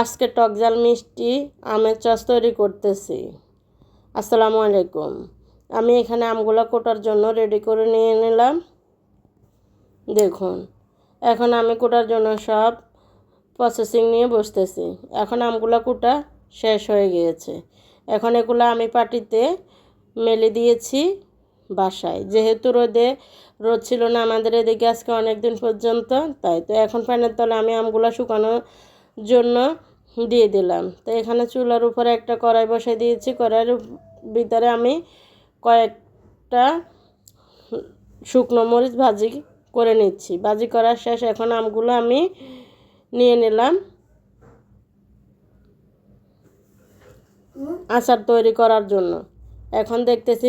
আজকে টকজাল মিষ্টি আমের চাষ তৈরি করতেছি। আসসালামু আলাইকুম। আমি এখানে আমগুলো কোটার জন্য রেডি করে নিয়ে নিলাম। দেখুন, এখন আমি কোটার জন্য সব প্রসেসিং নিয়ে বসতেছি। এখন আমগুলো কোটা শেষ হয়ে গিয়েছে। এখন এগুলো আমি পাটিতে মেলে দিয়েছি বাসায়। যেহেতু রোদে, রোদ ছিল না আমাদের এদিকে আজকে অনেক দিন পর্যন্ত, তাই তো এখন ফ্যানের তলে আমি আমগুলো শুকানোর জন্য দিয়ে দিলাম। তো এখানে চুলার উপরে একটা কড়াই বসে দিয়েছি। কড়াইয়ের ভিতরে আমি কয়েকটা শুকনো মরিচ ভাজি করে নিচ্ছি। ভাজি করার শেষ এখন আমগুলো আমি নিয়ে নিলাম। আচার তৈরি করার জন্য। এখন দেখতেছি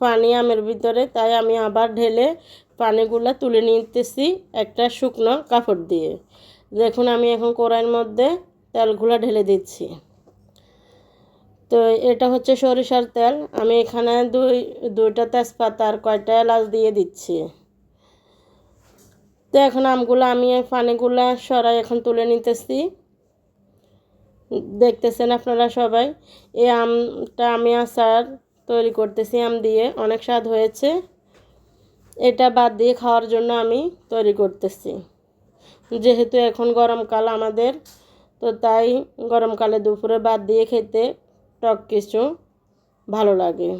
পানি আমের ভিতরে, তাই আমি আবার ঢেলে পানিগুলো তুলে নিতেছি একটা শুকনো কাপড় দিয়ে। দেখুন, আমি এখন কড়াইয়ের মধ্যে তেলগুলো ঢেলে দিচ্ছি। তো এটা হচ্ছে সরিষার তেল। আমি এখানে দুই, দুইটা তেজপাতা আর কয়টা এলাচ দিয়ে দিচ্ছি। তো এখন আমগুলো আমি পানিগুলো সরাই এখন তুলে নিতেছি। দেখতেছেন আপনারা সবাই, এই আমটা আমি আচার তৈরি করতেছি আম দিয়ে, অনেক স্বাদ হয়েছে। এটা বাদ দিয়ে খাওয়ার জন্য আমি তৈরি করতেছি। যেহেতু এখন গরমকাল আমাদের, তো তাই গরমকালে দুপুরে বাদ দিয়ে খেতে টক কিছু ভালো লাগে।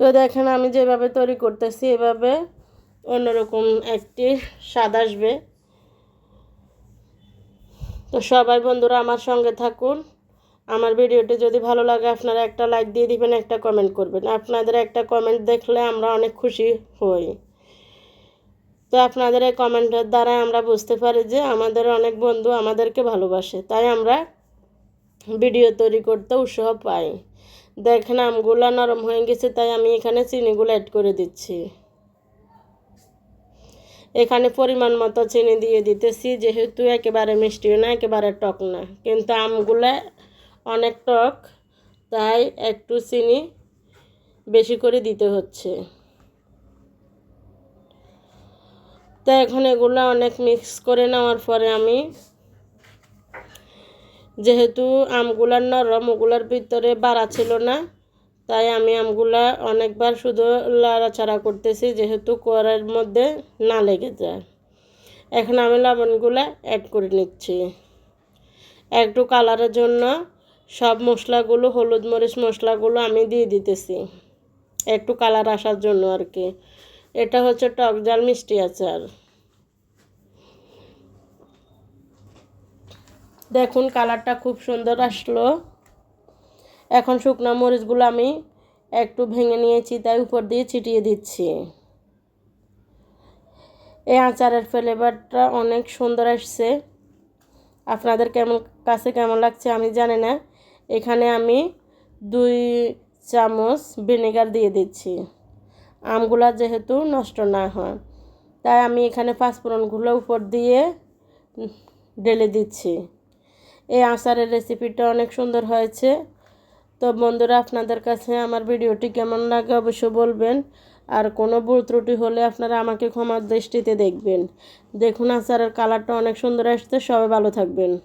তো দেখেন আমি যেভাবে তৈরি করতেছি, এভাবে অন্যরকম একটি স্বাদ আসবে। তো সবাই বন্ধুরা আমার সঙ্গে থাকুন। আমার ভিডিওটি যদি ভালো লাগে, আপনারা একটা লাইক দিয়ে দিবেন, একটা কমেন্ট করবেন। আপনাদের একটা কমেন্ট দেখলে আমরা অনেক খুশি হই। তো আপনাদের এই কমেন্টের দ্বারা আমরা বুঝতে পারি যে আমাদের অনেক বন্ধু আমাদেরকে ভালোবাসে, তাই আমরা ভিডিও তৈরি করতে উৎসাহ পাই। দেখেন, আমগুলো নরম হয়ে গেছে, তাই আমি এখানে চিনিগুলো অ্যাড করে দিচ্ছি। এখানে পরিমাণ মতো চিনি দিয়ে দিতেছি, যেহেতু একেবারে মিষ্টিও না, একেবারে টক না। কিন্তু আমগুলো অনেক টক, তাই একটু চিনি বেশি করে দিতে হচ্ছে। তো এখন এগুলো অনেক মিক্স করে নেওয়ার পরে আমি যেহেতু আমগুলার নরম, ওগুলার ভিতরে বাড়া ছিল না, তাই আমি আমগুলা অনেকবার শুধু লাড়াচাড়া করতেছি যেহেতু কড়াইয়ের মধ্যে না লেগে যায়। এখন আমি লবণগুলো অ্যাড করে নিচ্ছি। একটু কালারের জন্য সব মশলাগুলো, হলুদ মরিচ মশলাগুলো আমি দিয়ে দিতেছি। একটু কালার আসার জন্য আর কি। এটা হচ্ছে টক জাল মিষ্টি আচার দেখুন কালারটা খুব সুন্দর আসলো। এখন শুকনো মরিচগুলো আমি একটু ভেঙে নিয়েছি, তাই উপর দিয়ে ছিটিয়ে দিচ্ছি। এই আচারের ফ্লেভারটা অনেক সুন্দর আসছে। আপনাদের কেমন, কাছে কেমন লাগছে আমি জানি না। এখানে আমি দুই চামচ ভিনেগার দিয়ে দিচ্ছি। আমগুলা যেহেতু নষ্ট না হয়। তাই আমি এখানে পাঁচফোড়নগুলো উপর দিয়ে ঢেলে দিচ্ছি। এই আচারের রেসিপিটা অনেক সুন্দর হয়েছে। তো বন্ধুরা, আপনাদের কাছে আমার ভিডিওটি কেমন লাগে অবশ্যই বলবেন। আর কোনো ভুল ত্রুটি হলে আপনারা আমাকে ক্ষমার দৃষ্টিতে দেখবেন। দেখুন, আচারের কালারটা অনেক সুন্দর আসছে। সবাই ভালো থাকবেন।